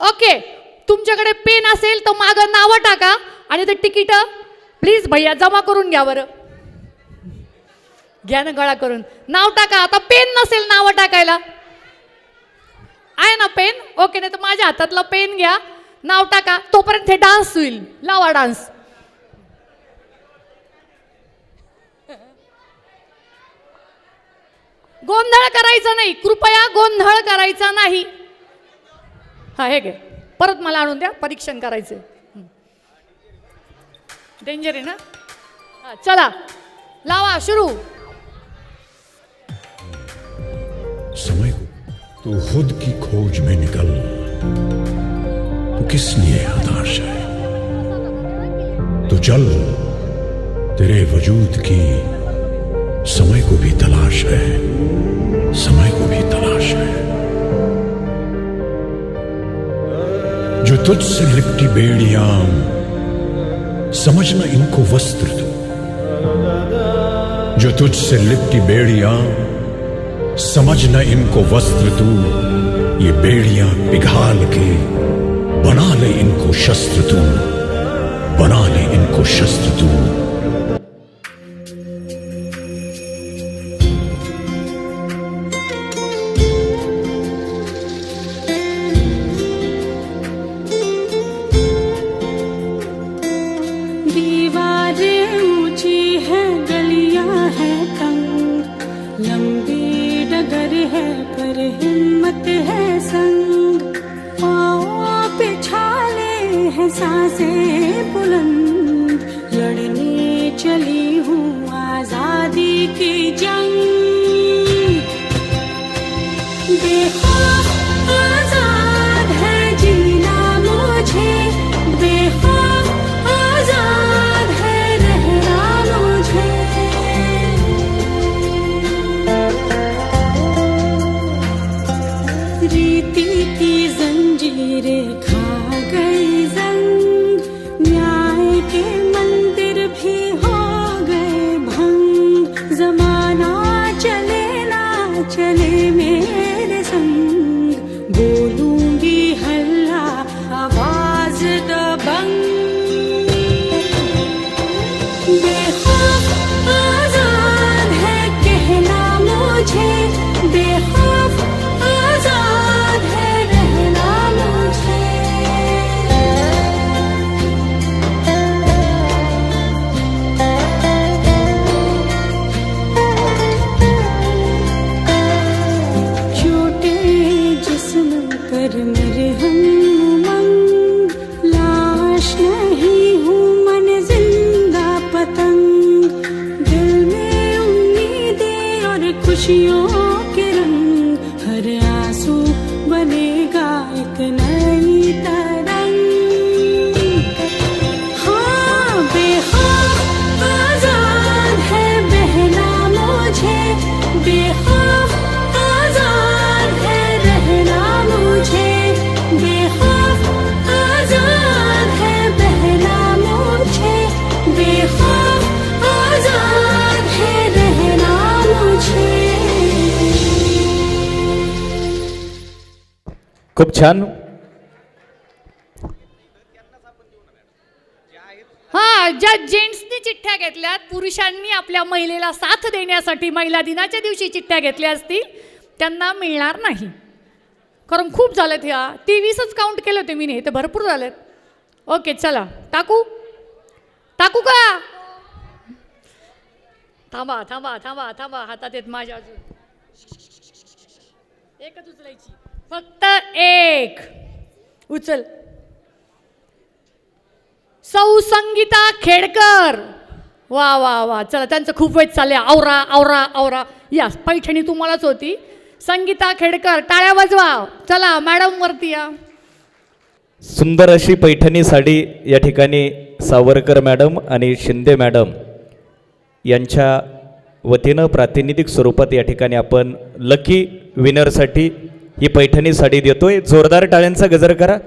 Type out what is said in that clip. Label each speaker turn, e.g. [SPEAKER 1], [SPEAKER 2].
[SPEAKER 1] Okay तुमच्याकडे pen असेल तर मागं नावं टाका आणि ते तिकीट प्लीज भैया जमा करून घ्या बरं. घ्या ना गळा करून. नाव टाका आता पेन नसेल नावं टाकायला. आहे ना पेन ओके नाही तर माझ्या हातातला पेन घ्या. नाव टाका तोपर्यंत हे डान्स होईल. लावा डान्स गोंधळ करायचा नाही. कृपया गोंधळ करायचा नाही. हा, हे परत मला आणून द्या, परीक्षण करायचे डेंजर आहे ना? चला. लावा, सुरू.
[SPEAKER 2] समय को तू खुद की खोज में निकल। तू किस लिए हताश है? तू चल, तेरे वजूद की समय को भी तलाश है। समय को भी तलाश है। तुझसे लिपटी बेड़िया। समझना इनको वस्त्र तू। जो तुझसे लिपटी बेड़िया, समझना इनको वस्त्र तू। ये बेड़िया पिघाल के बना ले इनको शस्त्र तू। बना ले इनको शस्त्र तू।
[SPEAKER 3] है सांसें बुलंद लड़ने चली हूँ आजादी की जंग। बेखौफ आजाद है जीना मुझे बेखौफ आजाद है रहना मुझे। रीति की जंजीरें खुशियों के रंग हर आंसू बनेगा एक नई
[SPEAKER 4] खूप छान.
[SPEAKER 1] हा ज्या जेंट्सनी चिठ्ठ्या घेतल्यात पुरुषांनी आपल्या महिलेला साथ देण्यासाठी महिला दिनाच्या दिवशी चिठ्ठ्या घेतल्या असतील त्यांना मिळणार नाही. कारण खूप झालेत ह्या. तेवीसच काउंट केलं होते मी नाही तर भरपूर झालेत. ओके चला. टाकू? टाकू का? थांबा थांबा थांबा थांबा. हातात येत माझ्या अजून. एकच उचलायची. फक्त एक. उचल. सौ संगीता खेडकर. वा वा वा. चला त्यांचं खूप वेळ चालले आवरा आवरा आवरा. या पैठणी तुम्हालाच होती. संगीता खेडकर टाळ्या वाजवा. चला मॅडम वरती या.
[SPEAKER 4] सुंदर अशी पैठणी साडी या ठिकाणी सावरकर मॅडम आणि शिंदे मॅडम यांच्या वतीनं प्रातिनिधिक स्वरूपात या ठिकाणी आपण लकी विनरसाठी ही पैठणी साडी देतोय. जोरदार टाळ्यांचा गजर करा.